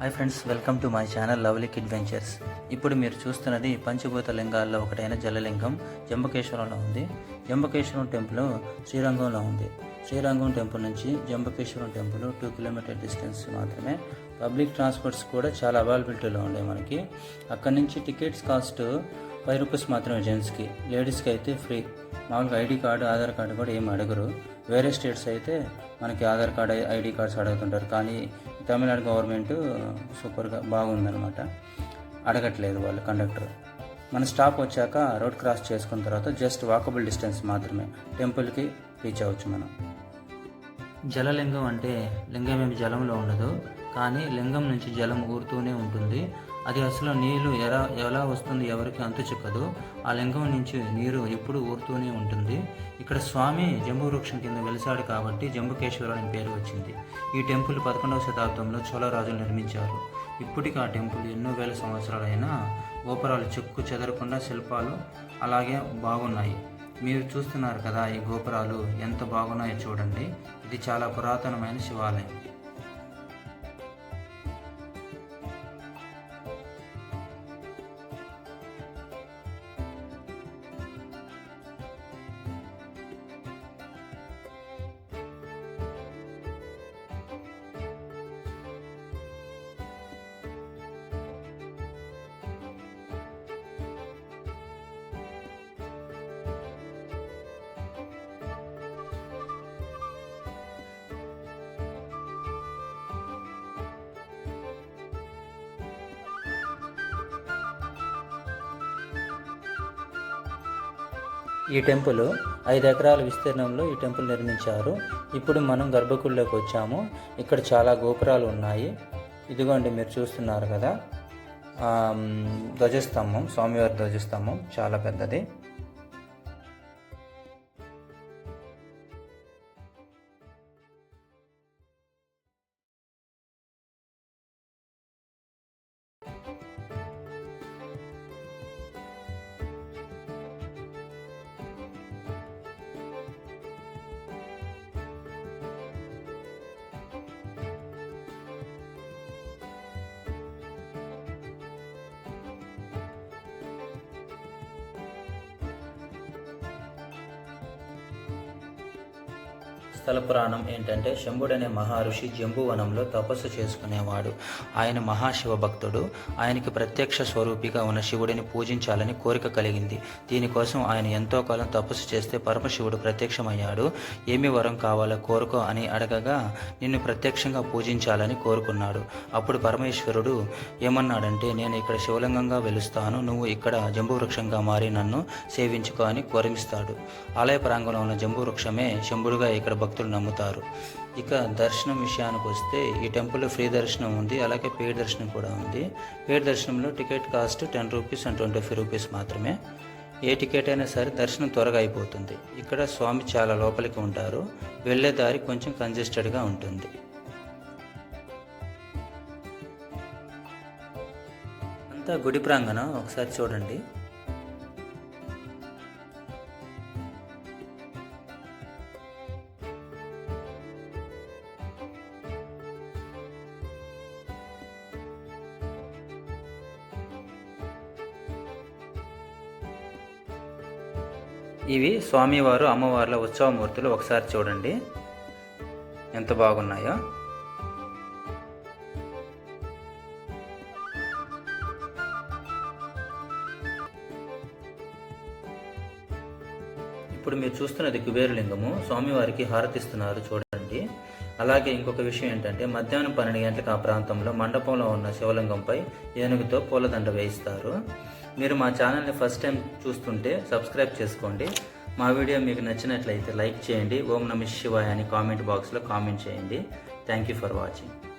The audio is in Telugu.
Hi friends welcome to my channel lovely adventures ఇప్పుడు మీరు చూస్తున్నది పంచభూత లింగాల్లో ఒకటైన జలలింగం జంబకేశ్వరంలో ఉంది. జంబకేశ్వరం టెంపుల్ శ్రీరంగంలో ఉంది. శ్రీరంగం టెంపుల్ నుంచి Jambukeswaram temple two kilometre distance మాత్రమే. పబ్లిక్ ట్రాన్స్పోర్ట్స్ కూడా చాలా అవైలబిలిటీలో ఉన్నాయి మనకి. అక్కడి నుంచి టికెట్స్ కాస్ట్ ఫైవ్ రూపీస్ మాత్రమే జెంట్స్కి లేడీస్కి అయితే ఫ్రీ మామూలుగా ఐడి కార్డు ఆధార్ కార్డు కూడా ఏం అడగరు. వేరే స్టేట్స్ అయితే మనకి ఆధార్ కార్డు ఐడి కార్డ్స్ అడుగుతుంటారు. కానీ తమిళనాడు గవర్నమెంట్ సూపర్గా బాగుందనమాట అడగట్లేదు వాళ్ళు కండక్టర్ మన స్టాప్ వచ్చాక రోడ్ క్రాస్ చేసుకున్న తర్వాత జస్ట్ వాకబుల్ డిస్టెన్స్ మాత్రమే. టెంపుల్కి రీచ్ అవ్వచ్చు మనం. జలలింగం అంటే లింగం ఏమి జలంలో ఉండదు. కానీ లింగం నుంచి జలం ఊరుతూనే ఉంటుంది. అది అసలు నీళ్ళు ఎలా ఎలా వస్తుంది ఎవరికి అంతు చిక్కదు. ఆ లింగం నుంచి నీరు ఎప్పుడు ఊరుతూనే ఉంటుంది. ఇక్కడ స్వామి జంబు వృక్షం కింద వెలిసాడు కాబట్టి జంబుకేశ్వర అని పేరు వచ్చింది. ఈ టెంపుల్ పదకొండవ శతాబ్దంలో చోళరాజులు నిర్మించారు. ఇప్పటికి ఆ టెంపుల్ ఎన్నో వేల సంవత్సరాలైనా గోపురాలు చెక్కు చెదరకుండా శిల్పాలు అలాగే బాగున్నాయి. మీరు చూస్తున్నారు కదా ఈ గోపురాలు ఎంత బాగున్నాయో చూడండి. ఇది చాలా పురాతనమైన శివాలయం. ఈ టెంపుల్ ఐదు ఎకరాల విస్తీర్ణంలో ఈ టెంపుల్ నిర్మించారు. ఇప్పుడు మనం గర్భగుడిలోకి వచ్చాము. ఇక్కడ చాలా గోపురాలు ఉన్నాయి. ఇదిగోండి మీరు చూస్తున్నారు కదా. ధ్వజస్తంభం స్వామివారి ధ్వజస్తంభం చాలా పెద్దది. స్థల పురాణం ఏంటంటే శంభుడనే మహర్షి జంబువనంలో తపస్సు చేసుకునేవాడు. ఆయన మహాశివ భక్తుడు. ఆయనకి ప్రత్యక్ష స్వరూపిగా ఉన్న శివుడిని పూజించాలని కోరిక కలిగింది. దీనికోసం ఆయన ఎంతో కాలం తపస్సు చేస్తే పరమశివుడు ప్రత్యక్షమయ్యాడు. ఏమి వరం కావాలో కోరుకో అని అడగగా నిన్ను ప్రత్యక్షంగా పూజించాలని కోరుకున్నాడు. అప్పుడు పరమేశ్వరుడు ఏమన్నాడంటే నేను ఇక్కడ శివలింగంగా వెలుస్తాను. నువ్వు ఇక్కడ జంబువృక్షంగా మారి నన్ను సేవించుకో అని కోరిస్తాడు ఆలయ ప్రాంగణంలో ఉన్న జంబువృక్షమే శంభుడుగా ఇక్కడ భక్తులు నమ్ముతారు. ఇక దర్శనం విషయానికి వస్తే ఈ టెంపుల్లో ఫ్రీ దర్శనం ఉంది అలాగే పెయిడ్ దర్శనం కూడా ఉంది. పెయిడ్ దర్శనంలో ticket cost ten rupees and twenty five rupees మాత్రమే. ఏ టికెట్ అయినా సరే దర్శనం త్వరగా అయిపోతుంది. ఇక్కడ స్వామి చాలా లోపలికి ఉంటారు. వెళ్ళే దారి కొంచెం కంజెస్టెడ్గా ఉంటుంది. అంతా గుడి ప్రాంగణం ఒకసారి చూడండి. ఇవి స్వామివారు అమ్మవార్ల ఉత్సవమూర్తులు ఒకసారి చూడండి. ఎంత బాగున్నాయో. ఇప్పుడు మీరు చూస్తున్నది కుబేరలింగము. స్వామివారికి హారతిస్తున్నారు చూడండి. అలాగే ఇంకొక విషయం ఏంటంటే మధ్యాహ్నం పన్నెండు గంటలకు ఆ ప్రాంతంలో మండపంలో ఉన్న శివలింగంపై ఏనుగుతో పూలదండ వేయిస్తారు. మీరు మా ఛానల్ని ఫస్ట్ టైం చూస్తుంటే సబ్స్క్రైబ్ చేసుకోండి. మా వీడియో మీకు నచ్చినట్లయితే లైక్ చేయండి. ఓం నమ శివాయ అని కామెంట్ బాక్స్లో కామెంట్ చేయండి. Thank you for watching